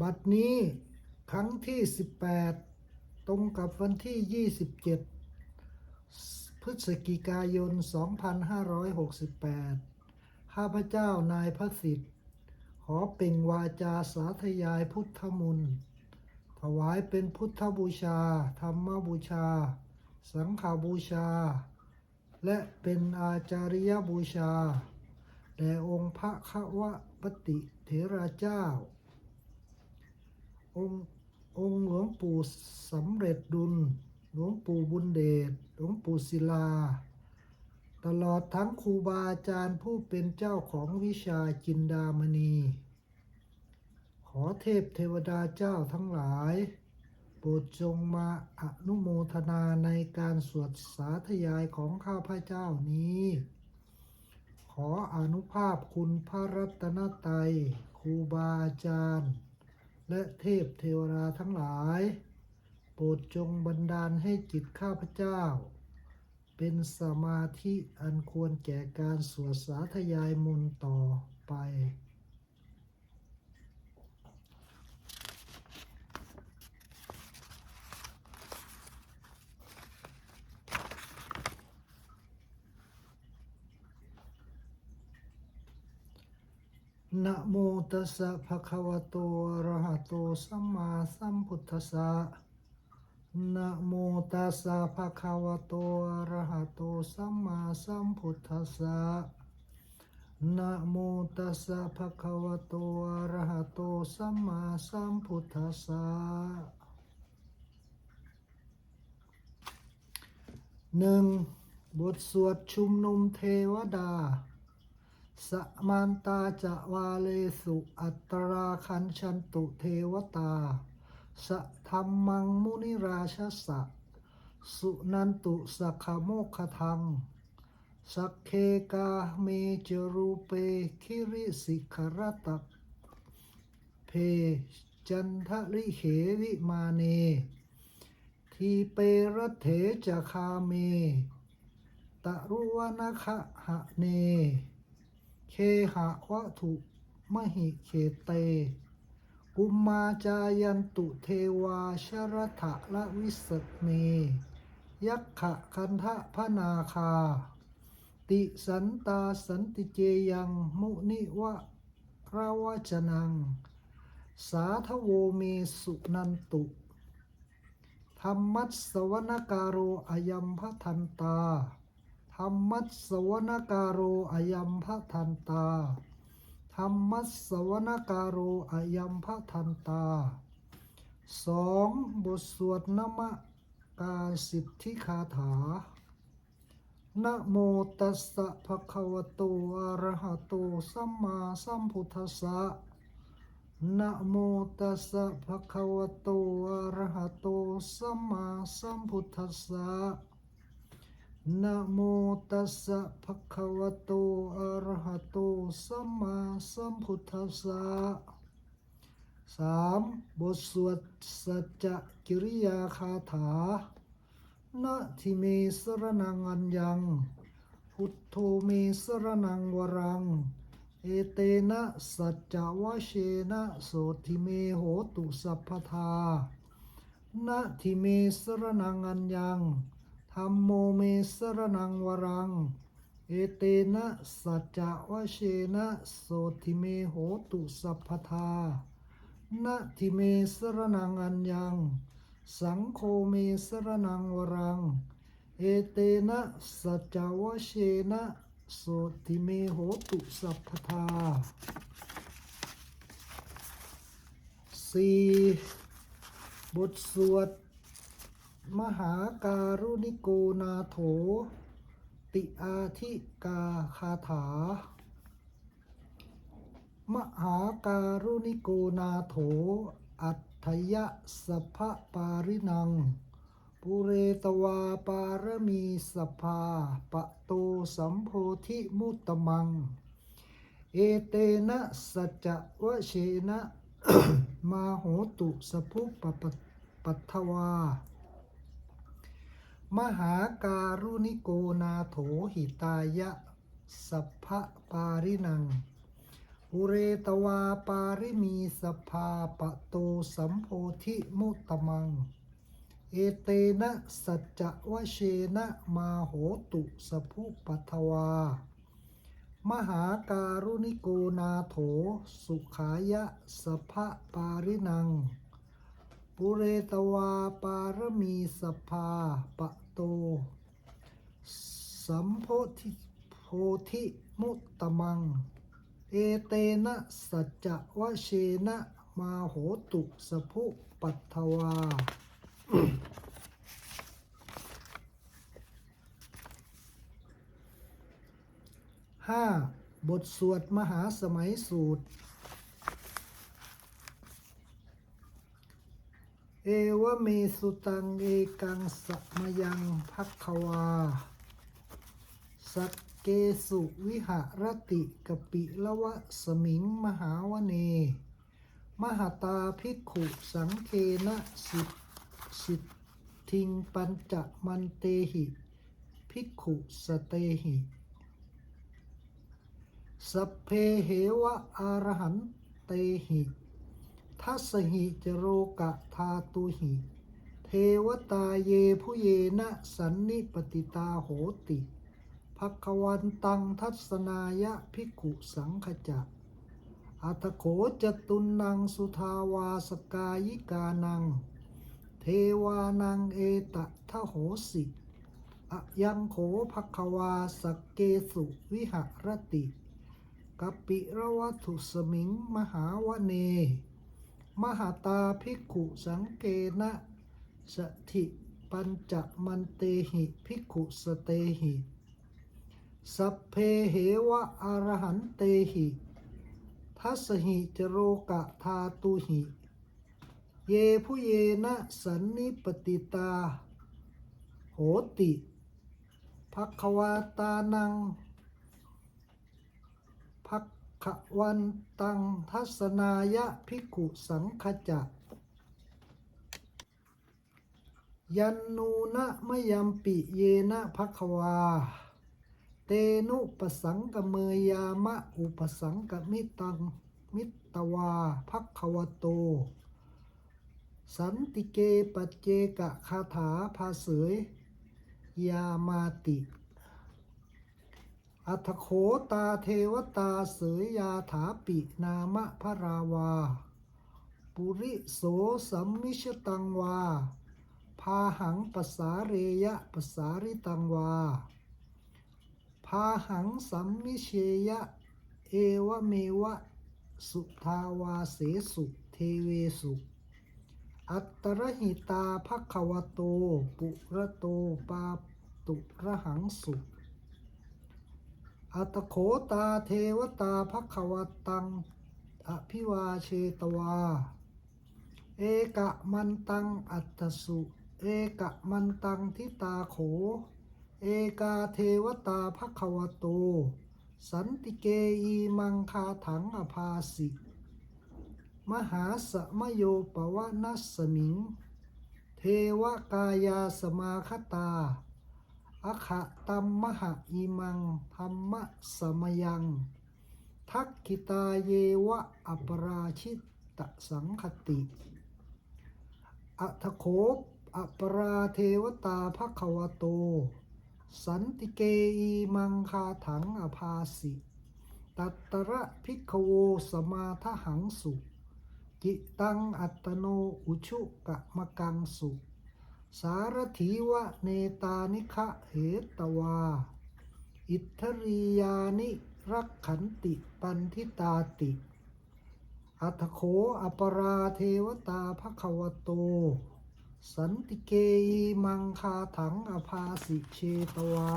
บัดนี้ครั้งที่ 18 ตรงกับวันที่ 27 พฤศจิกายน 2568 ข้าพเจ้านายพระสิทธิ์ ขอเปล่งวาจาสาธยายพุทธมนต์ถวายเป็นพุทธบูชา ธรรมบูชา สังฆบูชา และเป็นอาจาริยบูชาแด่องค์พระควะปติเถระเจ้า องค์องค์หลวงปู่สำเร็จดุล หลวงปู่บุญเดช หลวงปู่ศิลา ตลอดทั้งครูบาอาจารย์ผู้เป็นเจ้าของวิชาจินดามณี ขอเทพเทวดาเจ้าทั้งหลาย รดจงมาอนุโมทนาในการสวดสาธยายของข้าพเจ้านี้ ขออนุภาพคุณพระรัตนตรัยครูบาอาจารย์ และเทพเทวดาทั้งหลาย โปรดจงบันดาลให้จิตข้าพเจ้า เป็นสมาธิอันควรแก่การสวดสาธยายมนต์ต่อไป นะโมตัสสะภะคะวะโตอะระหะโตสัมมาสัมพุทธัสสะนะโมตัสสะภะคะวะโตอะระหะโตสัมมาสัมพุทธัสสะนะโมตัสสะภะคะวะโตอะระหะโตสัมมาสัมพุทธัสสะหนึ่งบทสวดชุมนุมเทวดา สมันตาจะวาเลสุอัตราคันชันตุเทวตาสะธรรมังมุนิราชสะ สุนันตุสักขโมคคทังสักเคกาเมจรูเปคิริสิขรตักเพจันทริเขวิมาเน ทีเปรเถจคาเม ตรุวนาคะหะเน เคหะวะถุมหิเขเต กุมมาจายันตุเทวาชรถะละวิสเม ยักขะคันทะพนาคา ติสันตาสันติเจยังมุนิวะระวจนัง สาทโวเมสุนันตุธรรมัสสวนการโรอยัมพทันตา ธรรมัสสวนการโรอยัมพทันตาธรรมัสสวนการโรอยัมพทันตาสองบทสวดนมกาสิทธิคาถานะโมตัสสะภะคะวะโตอะระหะโตสัมมาสัมพุทธัสสะนะโมตัสสะภะคะวะโตอะระหะโตสัมมาสัมพุทธัสสะ นะโมตัสสะภะคะวะโต อะระหะโต สัมมาสัมพุทธัสสะสามบทสวดสัจจกิริยาคาถานะทิเมสรนังอัญญัง พุทโธเมสรนังวรัง เอเตนะสัจจวะเชนะโสทิเมโหตุสัพพทานะทิเมสรนังอัญญัง มโมเมสรนังวรัง เอเตนะสัจจะวะเชนะโสทิเมโหตุสัพพทานะทิเมสรนังอัญญัง สังโฆเมสรนังวรัง เอเตนะสัจจะวะเชนะโสทิเมโหตุสัพพทาสี่บทสวด มหาการุณิโกนาโถ ติอาธิกาคาถา มหาการุณิโกนาโถ อัตถยะสัพพปารินัง ปุเรตวาปารมีสภาปะโตสัมโพธิมุตตมัง เอเตนะสัจวะเชนะ มาโหตุสภุปปปปัทวา มหาการุณิโกนาโถหิตายะ สัพพะปารินัง อุเรตวาปาริมีสภาปะโตสัมโพธิมุตตมัง เอเตนะสัจจะวเชนะมาโหตุสภุปัทวา มหาการุณิโกนาโถสุขายะสภะปารินัง ปุเรตวาปารมีสภาปะโต สัมโพธิโพธิมุตตมัง เอเตนะสัจจะวะเชนะมาโหตุสภุปัทวาห้าบทสวดมหาสมัยสูตร เอวเมสุตัง เอกังสะมยังพักควา สักเกสุวิหรติกปิละวะสมิงมหาวเน มหตาภิกขุสังเคนะสิสิทธิงปัญจมันเตหิภิกขุสเตหิสัพเพเหวะอารหันเตหิ ทัสหิจโรกะทาตุหิ เทวตาเยผู้เยนะสันนิปติตาโหติภควันตังทัศนายะภิกขุสังขจะอัตโขจตุนังสุทาวาสกายิกานัง เทวานังเอตะทะโหสิอะยังโขภควาสกเกสุวิหรติกปปิระวัตุสมิงมหาวเน มหาตาภิกขุสังเกนะสถิปัญจมันเตหิภิกขุสเตหิ สัพเพเหวะอรหันเตหิ ทัสหิจโรกะทาตุหิ เยผู้เยนะสันนิปติตา โหติภควาตานัง ขวันตังทัศนายะภิกขุสังขจะยันนูนะมยัมปิเยนะภควา เตนุปสังกเมยามะอุปสังกมิตังมิตวาภควโต สันติเกปจเจกะคาถาภาเสยยามาติ อัทโขตาเทวตาเสยยาถาปินามะพระราวา ปุริโสสัมมิชตังวา พาหังปสาเรยะปสาริตังวา พาหังสัมมิเชยะ เอวเมวะ สุทาวาเสสุเทเวสุอัตตรหิตาภควโต ปุระโตปาตุระหังสุ อัตโขตาเทวตาภควตัง อภิวาเชตวา เอกะมันตังอัตสุ เอกะมันตังทิตาโข เอกาเทวตาภควโต สันติเกอีมังคาถังอภาสิ มหาสมโยปวนัสสมิง เทวกายาสมาคตา อขะตัมมหะอิมังธรรมะสมยัง ทักขิตาเยวะอปราชิตตสังคติอัทโขปอปราเทวตาภควโต สันติเกอีมังคาถังอภาสิตัตตระพิกโวสมาทหังสุ จิตังอัตโนอุชุกะมะกังสุ สารถีวะเนตานิคะเหตวา อิทธรียานิรักขันติปันทิตาติ อัตโขอปราเทวตาภควโต สันติเกอีมังคาถังอภาสิเชตวา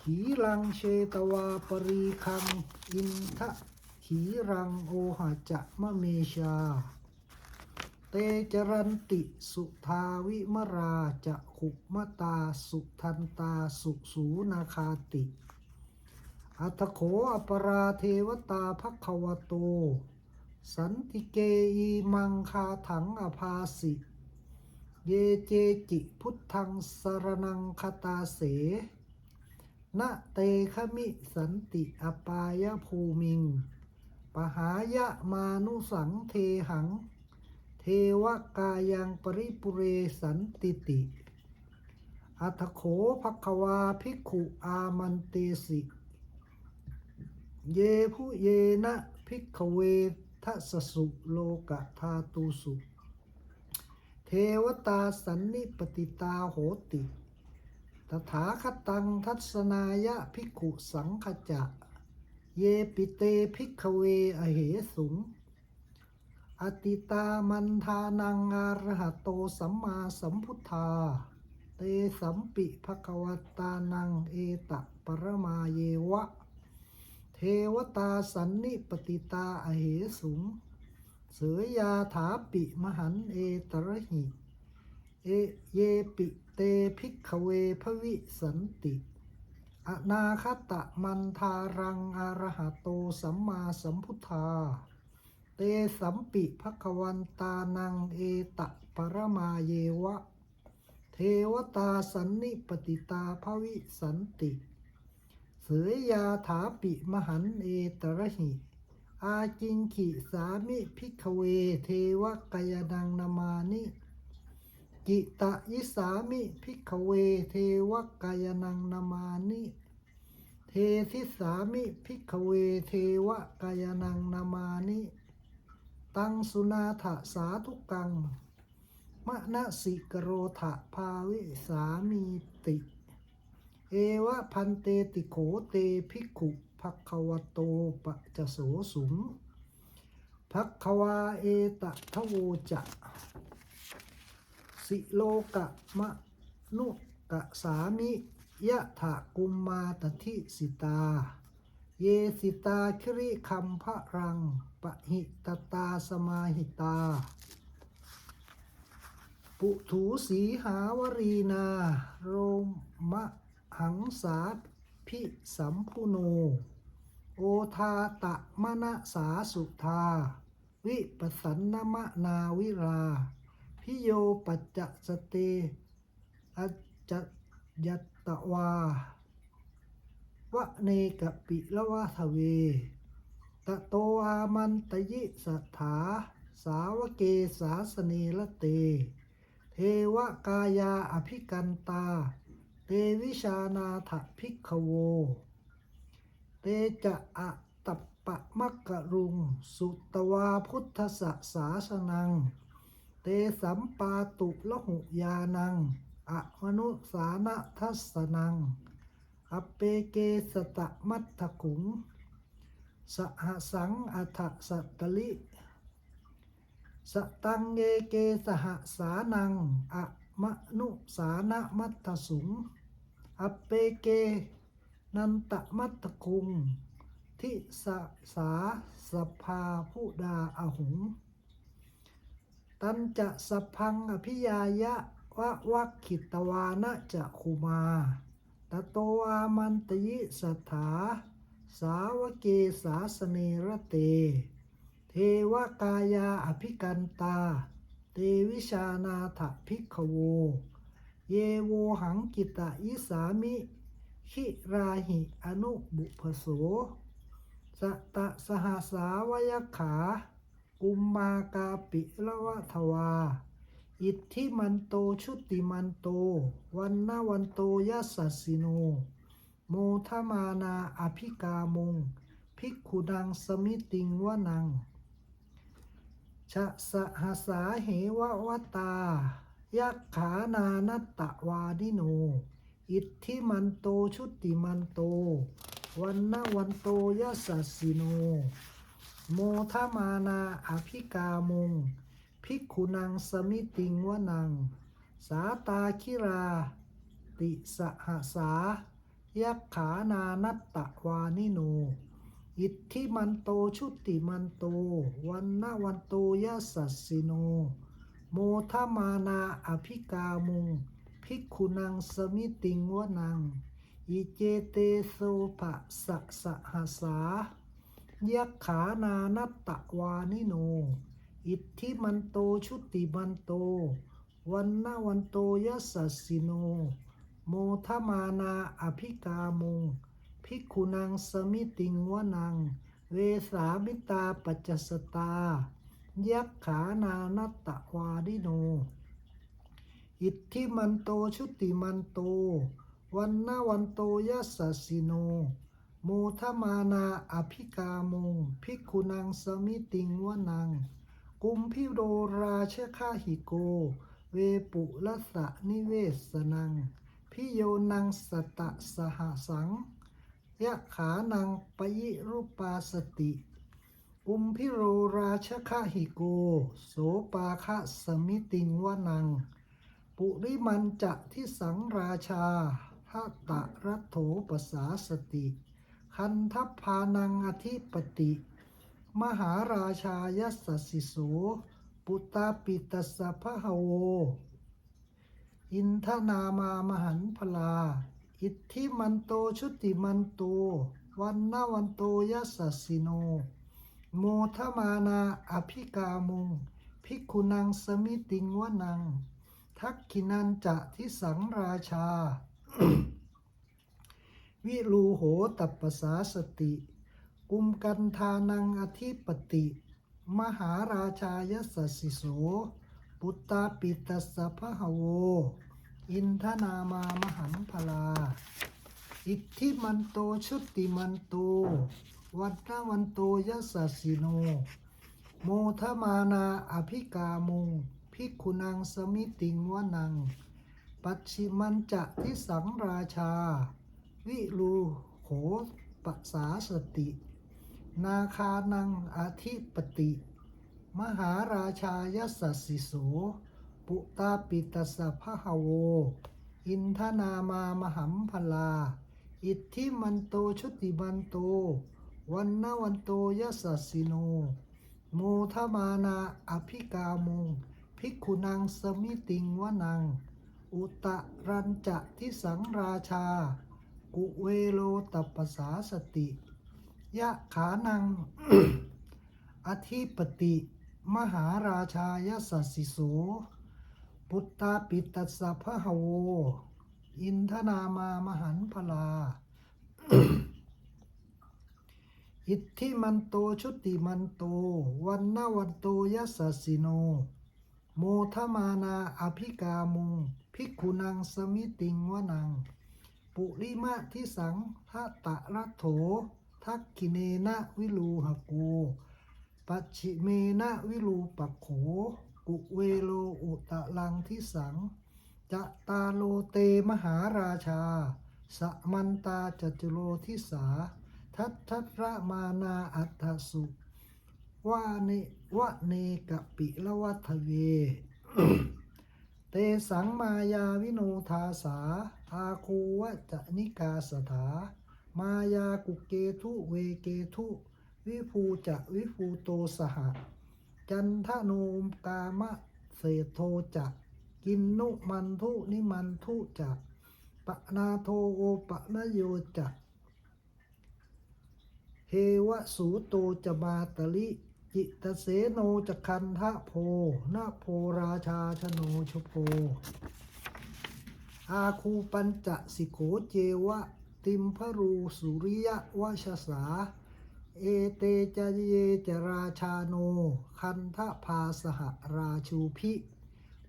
ขีรังเชตวาปรีคัง อินทะขีรังโอหะจะมะเมชา เตจรันติสุทาวิมราจะขุมตาสุทันตาสุสูนาคาติ อัตโขอปราเทวตาภควโต สันติเกอีมังคาถังอภาสิ เยเจจิพุทธังสรนังคตาเสนะเตขมิสันติอปายภูมิง ปหายะมานุสังเทหัง วกายังปริปุเรสันติติ อัตโขภควาภิกขุอามันเตสิ เยผู้เยนะภิกขเวทัสสุโลกธาตุสุ เทวตาสันนิปติตาโหติ ตถาคตังทัศนายะภิกขุสังขจะ เยปิเตภิกขเวอเหสุง อติตามันทานังอารหะโตสัมมาสัมพุทธา เตสัมปิภควตานังเอตะปรมาเยวะ เทวตาสันนิปติตาอเหสุง เสยยาถาปิมหันเอตระหิ เอเยปิเตภิกขเวภวิสันติ อนาคตะมันทารังอารหะโตสัมมาสัมพุทธา เตสัมปิภควันตานังเอตะปรมาเยวะ เทวตาสันนิปติตาภวิสันติ เสยยาถาปิมหันเอตระหิ อาจิงขิสามิภิกเวเทวกายนังนามานิ กิตะยิสามิภิกเวเทวกายนังนามานิเทสิสามิภิกเวเทวกายนังนามานิ ตังสุนาถสาธุกัง มะนะสิกโรธะภาวิสามีติ เอวะพันเตติโขเตภิกขุภักขวโตปะจะโสสุงภักขวาเอตะทะโวจะสิโลกะมะนุกะสามิยะถะกุมมาตทิสิตา เยสิตาคริคัมพะรังปะหิตตาสมาหิตา ปุถูสีหาวรีนา โรมะหังสาพิสัมพุโน โอทาตะมณสาสุธา วิปสันนมะนาวิรา พิโยปัจจสเตอจจยัตตวา วะเนกปิละวะทเว ตะโตอามันตยิสัทธา สาวเกสาสเนละเต เทวกายาอภิกันตา เตวิชานาถภิกขโว เตจะอะตัปปะมักกะรุง สุตวาพุทธสสาสนัง เตสัมปาตุละหุยานังอะมนุสานะทัสนัง อเปเกสตะมัตถขุง สหสังอัฏสัตตลิสตังเยเกสหสานังอะมะนุสานะมัตถสุงอเปเก นันตมัตถคุง ทิสสาสภาผู้ดาอหุง ตันจะสพพังอภิยายะวะวักขิตวานะจะคุมา ตโตอามันตยิสถา สาวเกสาสเนรเต เทวกายาอภิกันตา เตวิชานาถภิกขโว เยโวหังกิตะยิสามิ ขิราหิอนุบุพโสสตะสหสาวยขา กุมมากาปิละวะทวา อิทธิมันโตชุติมันโต วันนาวันโตยัสสสสิโน โมทมานาอภิกามง ภิกขุดังสมิติงวนัง ชะสหสาเหวะวตา ยักขานานัตตะวาดิโน อิทธิมันโตชุติมันโต วันนาวันโตยัสสสสิโน โมทมานาอภิกามง ภิกขุนังสมิติงวนัง สาตาคิรา ติสหสายักขานานัตตะวานิโน อิทธิมันโตชุติมันโต วันนาวันโตยัสสสสิโน โมทมานาอภิกามุงภิกขุนังสมิติงวนัง อิเจเตโสภะสะสหสายักขานานัตตะวานิโน อิทธิมันโตชุติมันโต วันนาวันโตยัสสสสิโน โมทมานาอภิกามุงภิกขุนังสมิติงวนัง เวสามิตาปัจจสตา ยักขานานัตตวาดิโน อิทธิมันโตชุติมันโต วันนาวันโตยัสสสสิโนโมทมานาอภิกามุงภิกขุนังสมิติงวนัง กุมพิโรราชคาหิโก เวปุละสะนิเวสนัง พิโยนังสตะสหสัง ยะขานังปยิรูปาสติอุมพิโรราชคาหิโก โสปาคะสมิติงวนัง ปุริมันจะทิสังราชาทัตตะรัตโถปสาสติ คันทัพพานังอธิปติ มหาราชายัสสิโสปุตตาปิตสสะพะหะโว อินทนามามหันพลา อิทธิมันโตชุติมันโต วันนาวันโตยัสสสิโน โมทมานาอภิกามุง ภิกขุนังสมิติงวนัง ทักขินันจะทิสังราชา วิรูโหตัปปสาสติ กุมกันทานังอธิปติ มหาราชายสสสิโส ปุตตาปิตสสะพะหโว อินทนามามหันพลา อิทธิมันโตชุติมันโต วันนวันโตยสสิโน โมทมานาอภิกามุงภิกุนังสมิติงวนัง ปัจฉิมันจะทิสังราชา วิรูโหปสาสติ นาคานังอธิปติ มหาราชายสสสสิโส ปุตาปิตสสะพะหโว อินทนามามหัมพลา อิทธิมันโตชุติมันโต วันนาวันโตยสสสสิโน โมทมานาอภิกามุงภิกขุนังสมิติงวนัง อุตะรันจะทิสังราชา กุเวโลตัปสาสติ ยะขานัง อธิปติ มหาราชายสสสิโสปุตตาปิตัสสะพะหโว อินทนามามหันพลา อิทธิมันโตชุติมันโต วันนาวันโตยัสสิโน โมทมานาอภิกามุงภิกขุนังสมิติงวนัง ปุริมะทิสังทะตะรัตโถ ทักขิเนนะวิลูหโกปัจฉิเมนะวิลูปักโข กุเวโลอุตะลังทิสัง จะตาโลเตมหาราชา สมันตาจจุโลทิสา ทัตทัตระมานาอัตสุวาเนวะเนกะปิละวัทเว เตสังมายาวิโนทาสาอาคูวะจะนิกาสถา มายากุเกทุเวเกทุ วิภูจะวิภูโตสหะจันทโนมกามะเศโทจะกินนุมันทุนิมันทุจะปะนาโทโอปะนโยจะเฮวะสูโตจะมาตลิจิตเสโนจะคันทะโพนาโพราชาชโนชโพอาคูปัญจะสิโขเจวะ ติมพรูสุริยวชสา เอเตจเยจราชาโน คันทะพาสหราชูพิ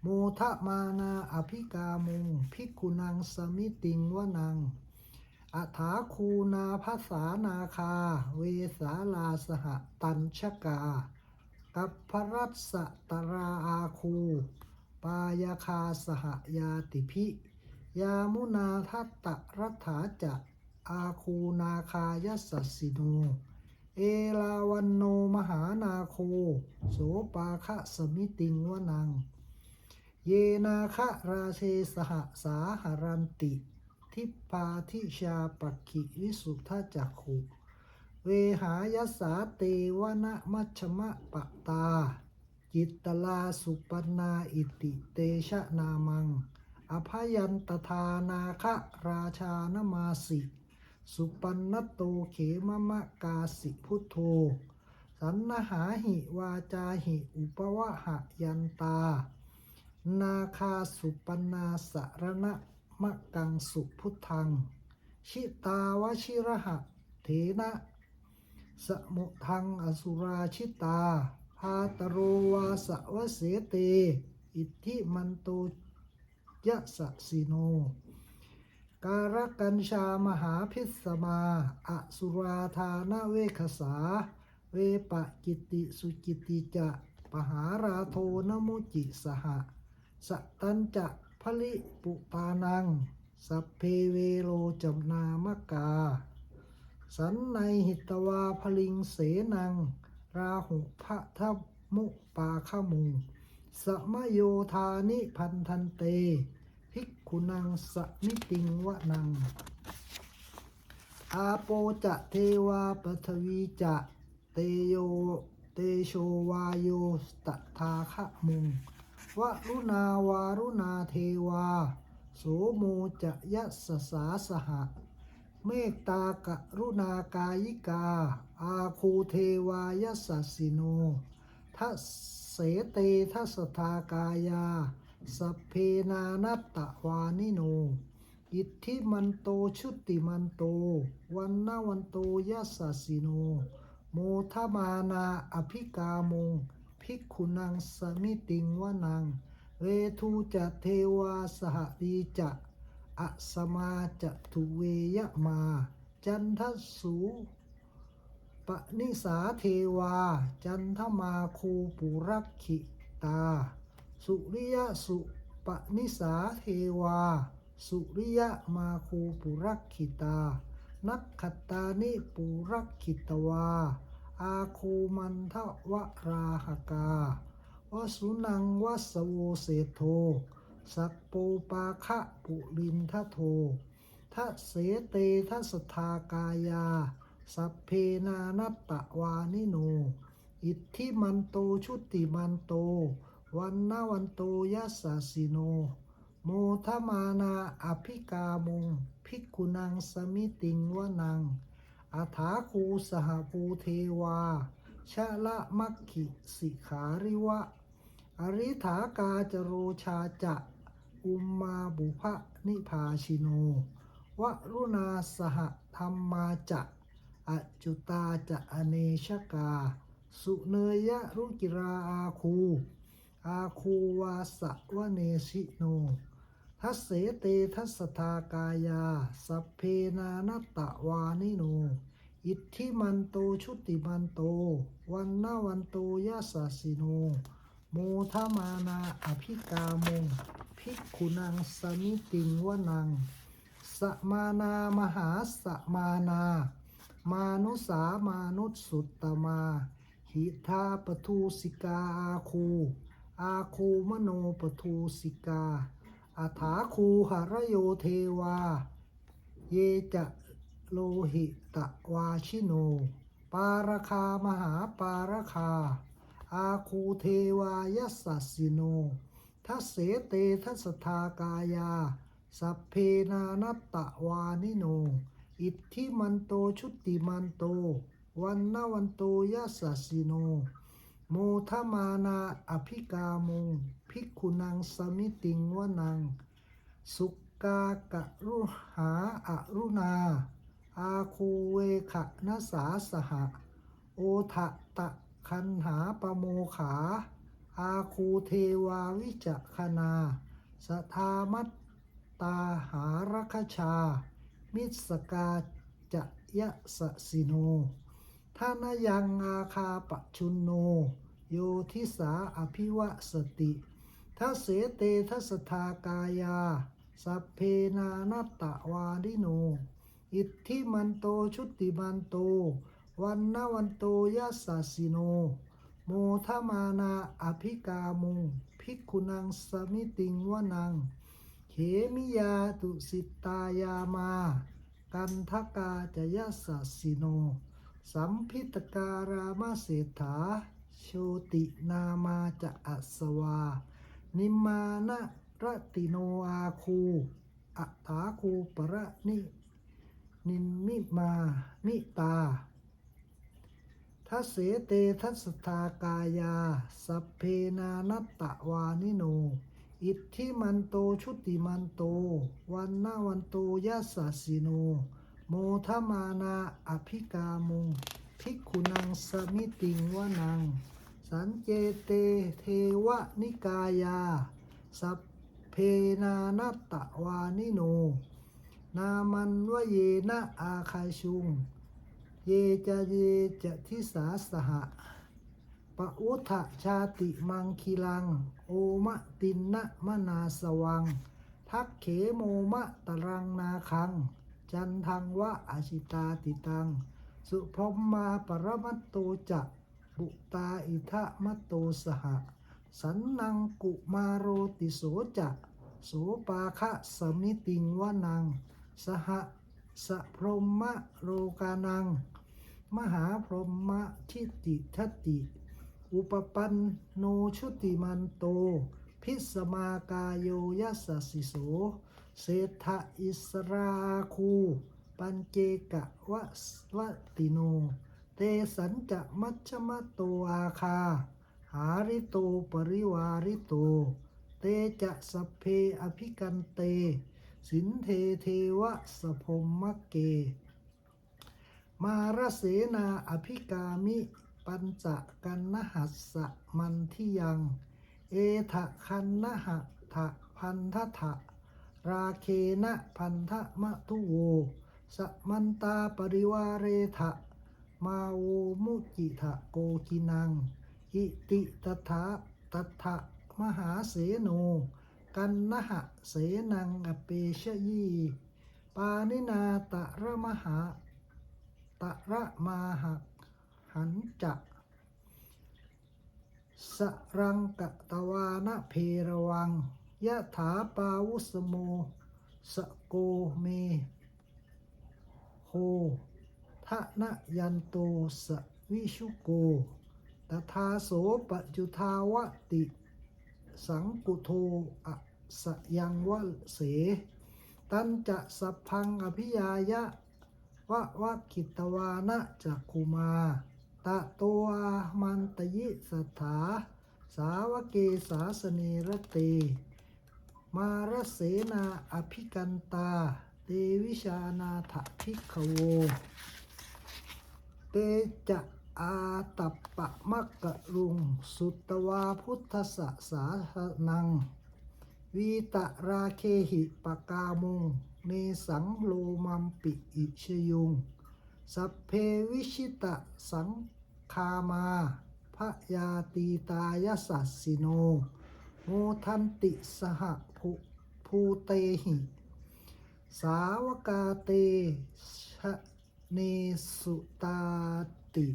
โมทะมานาอภิกามุงภิกุนังสมิติงวนังอัฐาคูนาภาษานาคา เวสาลาสหตัญชกา กัปพรัสตราอาคู ปายาคาสหยาติพิ ยามุนาทัตตะรัฐาจะอาคูนาคายสสสิโน เอลาวันโนมหานาโค โสปาคะสมิติงวนัง เยนาคะราเชสหสาหารันติ ทิปปาทิชาปักิวิสุทธจักขุ เวหายสาเตวนะมัชชมะปะตา จิตตลาสุปนาอิติเตชะนามัง อภยันตทานาคะราชานมาสิ สุปันนโตเขมมะกาสิพุทโธ สันนหาหิวาจาหิอุปวะหะยันตา นาคาสุปนาสารณะมะกังสุพุทธัง ชิตาวชิระหะเถนะสมุทังอสุราชิตาพาตโรวาสวเสเต อิทธิมันโต ยะสะสิโน การกัญชามหาพิสมา อสุราธานเวคสา เวปะกิติสุกิติจะปหาราโทนมุจิสหะสตันจะพลิปุปานัง สัพเพเวโรจำนามกา สันในหิตวาพลิงเสนัง ราหุพะทะมุปาขมุง สมโยธานิพันธันเต ภิกขุนังสมิติงวะนัง อาโปจะเทวาปทวีจะเตโยเตโชวาโยตถาคะมุงวรุณาวารุณาเทวา โสโมจะยัสสาสหะ เมตตากรุณากายิกา อาคูเทวายัสสสิโนทัส เสตทัสทากายา สัพเพนานัตตะวานิโน อิทธิมันโตชุติมันโต วันนาวันโตยัสสสิโน โมทมานาอภิกามงภิกขุนังสมิติงวนัง เวทูจะเทวาสหดีจะอสมาจะทุเวยมา จันทสู ปนิสาเทวา จันทมาคูปุรักขิตา สุริยสุปนิสาเทวา สุริยมาคูปุรักขิตา นักขตานิปุรักขิตวา อาคูมันทวราหกาวสุนังวัสโวเศโท สัพโปปาคะปุลินทโททัเสเตทัสทากายา สัพเพนานัตตะวานิโน อิทธิมันโตชุติมันโต วันนาวันโตยัสสิโน โมทมานาอภิกามุงภิกุนังสมิติงวนังอาถาคูสหภูเทวา ชะละมัคคิสิขาริวะ อริถากาจโรชาจะ อุมมาบุพะนิพาชิโน วรุณาสหธรรมาจะ อจุตาจะอเนชกา สุเนยะรุกิราอาคู อาคูวาสะวเนชิโน ทัสเสเตทัสทากายา สัพเพนานตะวานิโน อิทธิมันโตชุติมันโต วันนาวันโตยัสสิโน โมทมานาอภิกามงภิกขุนังสมิติงวนัง สมานา มหาสมานา มานุสามานุสสุตตมา หิทาปทูสิกาอาคู อาคูมโนปทูสิกาอาถาคูหรโยเทวา เยจะโลหิตะวาชิโน ปาราคามหาปาราคา อาคูเทวายัสสสสิโนทัเสเตทัสทากายา สัพเพนานัตตะวานิโน อิทธิมันโตชุติมันโต วันนาวันโตยัสสสสิโน โมทมานาอภิกามงภิกขุนังสมิติงวนัง สุกากะรุหาอรุณา อาคูเวขะนสาสหะ โอทะตะคันหาปโมขา อาคูเทวาวิจักขนาสทามัตตาหารคชา มิสกาจะยะสสิโนทานยังอาคาปชุนโน โยทิสาอภิวะสติทัเสเตทัสทากายา สัพเพนานัตตะวาดิโน อิทธิมันโตชุติมันโต วันนาวันโตยัสสะสิโน โมทมานาอภิกามุงภิกขุนังสมิติงวนัง มิยาตุสิตายามา กันทกาจยสสะสิโน สัมพิตการามเศรษฐา โชตินามาจะอัสวา นิมานะรติโนอาคูอัฏฐาคูประนิ นินมิมานิตาทัเสเตทัสสทากายา สัพเพนานัตตะวานิโน อิทธิมันโตชุติมันโต วันนาวันโตยัสสสสิโน โมทมานาอภิกามุงภิกขุนังสมิติงวนัง สันเจเตเทวนิกายา สัพเพนานัตตะวานิโน นามันวะเยนะอาคาชุง เยจะเยจะทิสาสหะปะอุทะชาติมังคิลัง โอมะตินนะมนาสวัง ทักเขโมมะตรังนาคัง จันทังวะอาชิตาติตัง สุพรหมาปรมัตโตจะบุตาอิทะมัตโตสหะ สันนังกุมาโรติโสจะโสปาคะสมิติงวนัง สหะสะพรหมะโรกานัง มหาพรหมะทิติทติ อุปปันโนชุติมันโต พิสมากายโยยัสสิโส เศรษฐอิสราคู ปัญเจกะวะสวติโน เตสันจะมัชฌมโตอาคา หาริโตปริวาริโต เตจะสเพอภิกันเต สินเทเทวะสพมมะเก มารเสนาอภิกามิ ปัญจกันนหัสสะมันทิยัง เอทะคันนหะทะพันทะทะราเคนะพันธะมะทุโวสมันตาปริวาเรทะมาโวมุจิทะโกกินัง อิติตถาตถะมหาเสโน กันนหะเสนังอเปชยีปานินาตะระมหาตะระมาหะ หันจะสรังกตวานะเพรวังยะถาปาวุสโม สโกเมโหทะนะยันโตสวิชุโกตถาโสปจุทาวติ สังกุโทอะสยังวะเส ตันจะสัพพังอภิยายะวะวะคิตวานะจักคุมา ตะตอามันตยิสัทธาสาวเกสาสเนรเตมารเสนาอภิกันตา เตวิชานาถพิกโว เตจะอาตัปปะมักกะรุง สุตวาพุทธสสสาสนัง วีตะราเคหิปกามุง เนสังโลมัมปิอิชยุง สัพเพวิชิตะสังคามาพะยาตีตายสัสสิโน โมทันติสหภูภูเตหิ สาวกาเตชะเนสุตาติ